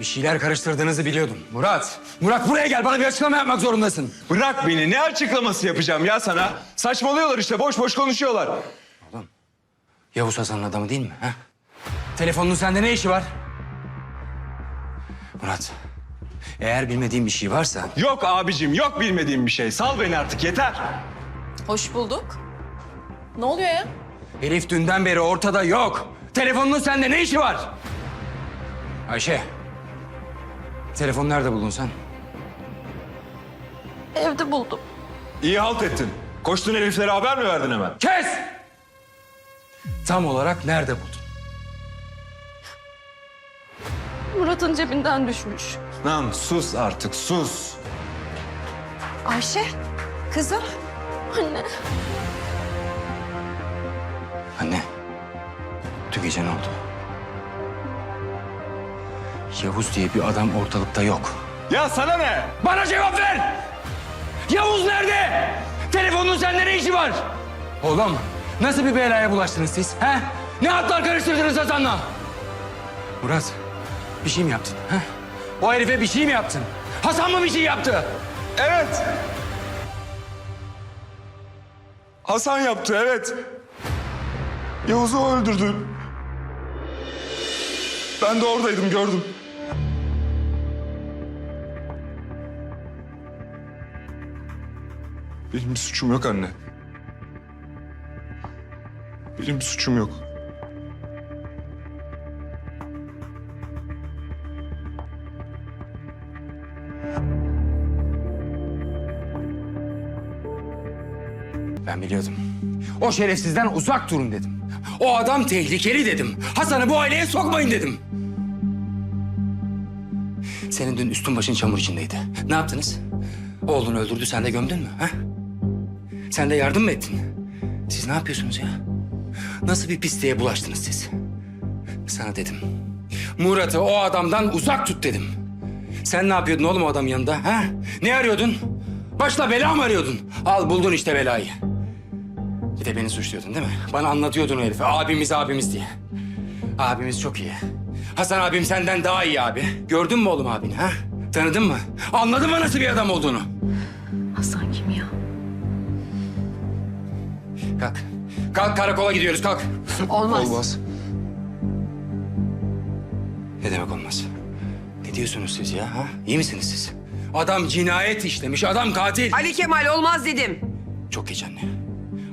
Bir şeyler karıştırdığınızı biliyordum. Murat, Murat buraya gel. Bana bir açıklama yapmak zorundasın. Bırak beni. Ne açıklaması yapacağım ya sana? Saçmalıyorlar işte. Boş boş konuşuyorlar. Yavuz Hasan'ın adamı değil mi? Ha? Telefonun sende ne işi var? Murat, eğer bilmediğin bir şey varsa... Yok abicim. Yok bilmediğim bir şey. Sal beni artık. Yeter. Hoş bulduk. Ne oluyor ya? Elif dünden beri ortada yok. Telefonun sende ne işi var? Ayşe, telefonu nerede buldun sen? Evde buldum. İyi halt ettin. Koştun heriflere haber mi verdin hemen? Kes! Tam olarak nerede buldun? Murat'ın cebinden düşmüş. Lan sus artık sus. Ayşe, kızım. Anne. Anne, dün gece ne oldu? Yavuz diye bir adam ortalıkta yok. Ya sana ne? Bana cevap ver! Yavuz nerede? Telefonun sende ne işi var? Oğlum, nasıl bir belaya bulaştınız siz? He? Ne hatlar karıştırdınız Hasan'la? Murat, bir şey mi yaptın? He? O herife bir şey mi yaptın? Hasan mı bir şey yaptı? Evet. Hasan yaptı evet. Yavuz'u öldürdü. Ben de oradaydım gördüm. Benim bir suçum yok anne. Benim bir suçum yok. Ben biliyordum. O şerefsizden uzak durun dedim. O adam tehlikeli dedim. Hasan'ı bu aileye sokmayın dedim. Senin dün üstün başın çamur içindeydi. Ne yaptınız? Oğlunu öldürdü, sen de gömdün mü? Ha? Sen de yardım mı ettin? Siz ne yapıyorsunuz ya? Nasıl bir pisliğe bulaştınız siz? Sana dedim. Murat'ı o adamdan uzak tut dedim. Sen ne yapıyordun oğlum o adamın yanında? Ha? Ne arıyordun? Başla bela mı arıyordun? Al buldun işte belayı. Bir de beni suçluyordun değil mi? Bana anlatıyordun o herife. Abimiz abimiz diye. Abimiz çok iyi. Hasan abim senden daha iyi abi. Gördün mü oğlum abini ha? Tanıdın mı? Anladın mı nasıl bir adam olduğunu? Kalk. Kalk karakola gidiyoruz kalk. Olmaz. Olmaz. Ne demek olmaz? Ne diyorsunuz siz ya ha? İyi misiniz siz? Adam cinayet işlemiş, adam katil. Ali Kemal olmaz dedim. Çok geç anne.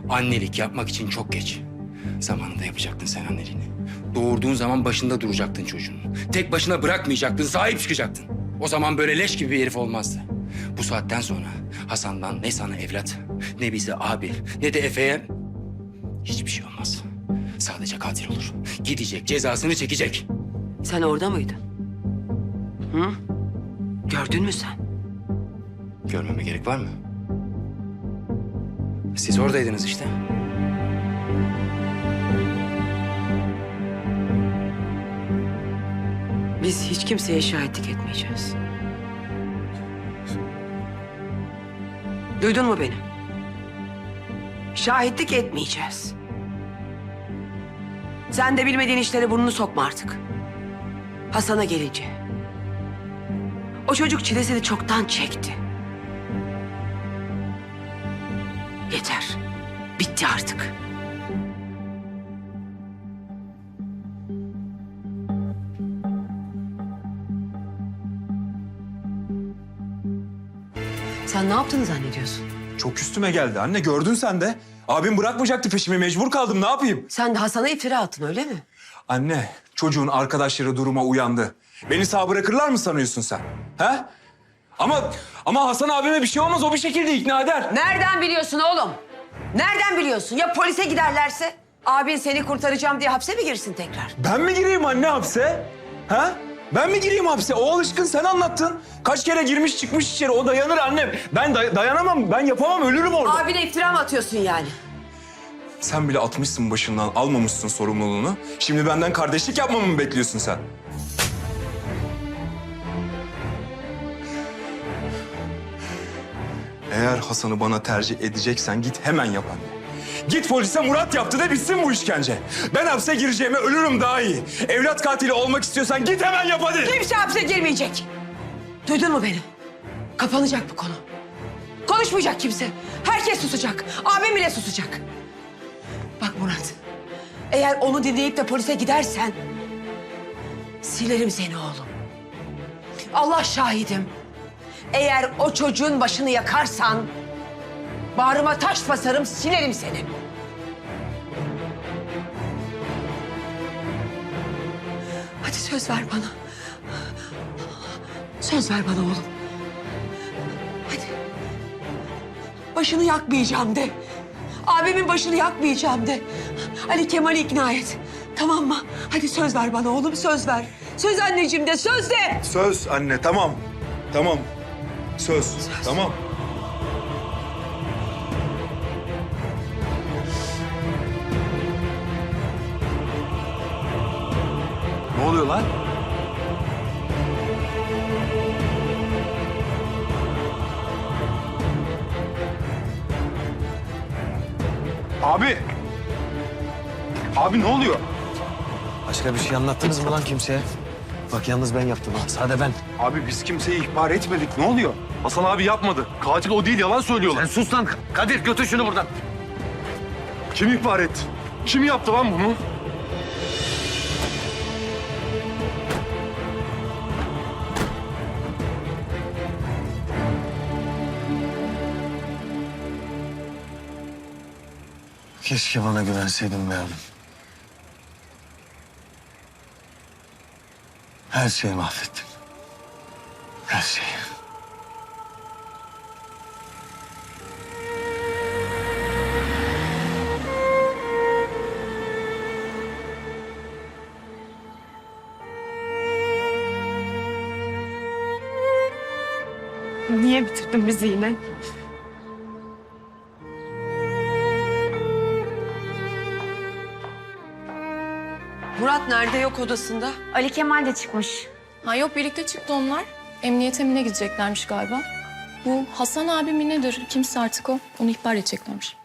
Annelik yapmak için çok geç. Zamanında yapacaktın sen anneliğini. Doğurduğun zaman başında duracaktın çocuğun. Tek başına bırakmayacaktın, sahip çıkacaktın. O zaman böyle leş gibi bir herif olmazdı. Bu saatten sonra Hasan'dan ne sana evlat, ne bize abi, ne de Efe'ye hiçbir şey olmaz. Sadece katil olur. Gidecek, cezasını çekecek. Sen orada mıydın? Hı? Gördün mü sen? Görmeme gerek var mı? Siz oradaydınız işte. Biz hiç kimseye şahitlik etmeyeceğiz. Duydun mu beni? Şahitlik etmeyeceğiz. Sen de bilmediğin işlere burnunu sokma artık. Hasan'a gelince. O çocuk çilesini çoktan çekti. Yeter. Bitti artık. Sen ne yaptığını zannediyorsun? Çok üstüme geldi anne gördün sen de. Abim bırakmayacaktı peşimi mecbur kaldım ne yapayım? Sen de Hasan'a iftira attın öyle mi? Anne çocuğun arkadaşları duruma uyandı. Beni sağ bırakırlar mı sanıyorsun sen? He? Ama ama Hasan abime bir şey olmaz o bir şekilde ikna eder. Nereden biliyorsun oğlum? Nereden biliyorsun? Ya polise giderlerse? Abin seni kurtaracağım diye hapse mi girsin tekrar? Ben mi gireyim anne hapse? He? Ben mi gireyim hapse? O alışkın sen anlattın. Kaç kere girmiş çıkmış içeri o dayanır annem. Ben day- dayanamam ben yapamam ölürüm orada. Abine iftira mı atıyorsun yani? Sen bile atmışsın başından almamışsın sorumluluğunu. Şimdi benden kardeşlik yapmamı mı bekliyorsun sen? Eğer Hasan'ı bana tercih edeceksen git hemen yap anne. Git polise Murat yaptı de bitsin bu işkence. Ben hapse gireceğime ölürüm daha iyi. Evlat katili olmak istiyorsan git hemen yap hadi. Kimse hapse girmeyecek. Duydun mu beni? Kapanacak bu konu. Konuşmayacak kimse. Herkes susacak. Abim bile susacak. Bak Murat. Eğer onu dinleyip de polise gidersen... ...silerim seni oğlum. Allah şahidim. Eğer o çocuğun başını yakarsan... ...bağrıma taş basarım, silerim seni. Hadi söz ver bana. Söz ver bana oğlum. Hadi. Başını yakmayacağım de. Abimin başını yakmayacağım de. Ali Kemal'i ikna et. Tamam mı? Hadi söz ver bana oğlum söz ver. Söz anneciğim de söz de. Söz anne tamam. Tamam. Söz. Tamam. Oluyor lan? Abi. Abi ne oluyor? Başka bir şey anlattınız mı lan kimseye? Bak yalnız ben yaptım ha. Sade ben. Abi biz kimseyi ihbar etmedik. Ne oluyor? Hasan abi yapmadı. Katil o değil yalan söylüyorlar. Sen sus lan. Kadir götür şunu buradan. Kim ihbar etti? Kim yaptı lan bunu? Keşke bana güvenseydin be oğlum. Her şeyi mahvettin. Her şeyi. Niye bitirdin bizi yine? Murat nerede yok odasında? Ali Kemal de çıkmış. Ha yok birlikte çıktı onlar. Emniyet emine gideceklermiş galiba. Bu Hasan abi mi nedir? Kimse artık o. Onu ihbar edeceklermiş.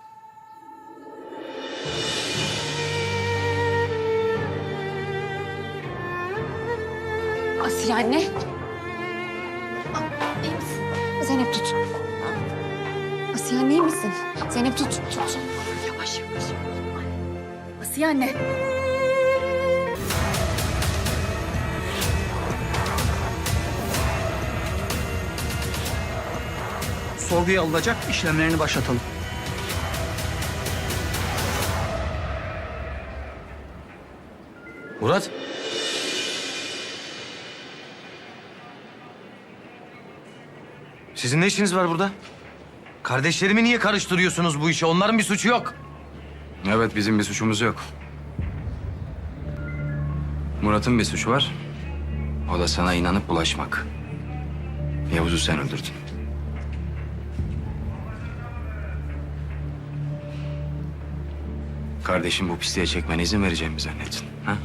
Asiye anne. Ah, İyi misin? Zeynep tut. Asiye anne iyi misin? Zeynep tut, tut. Yavaş yavaş. Asiye anne. Sorguya alınacak işlemlerini başlatalım. Murat. Sizin ne işiniz var burada? Kardeşlerimi niye karıştırıyorsunuz bu işe? Onların bir suçu yok. Evet bizim bir suçumuz yok. Murat'ın bir suçu var. O da sana inanıp bulaşmak. Yavuz'u sen öldürdün. Kardeşim bu pisliğe çekmene izin vereceğimi zannettin. Ha?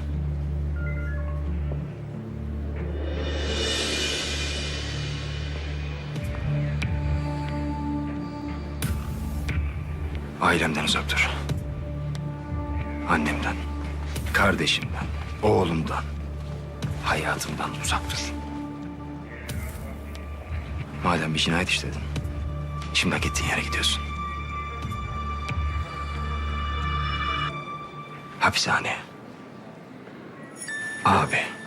Ailemden uzak dur. Annemden, kardeşimden, oğlumdan, hayatımdan uzak dur. Madem bir cinayet işledin, şimdi hak ettiğin yere gidiyorsun. Hapishane. Abi.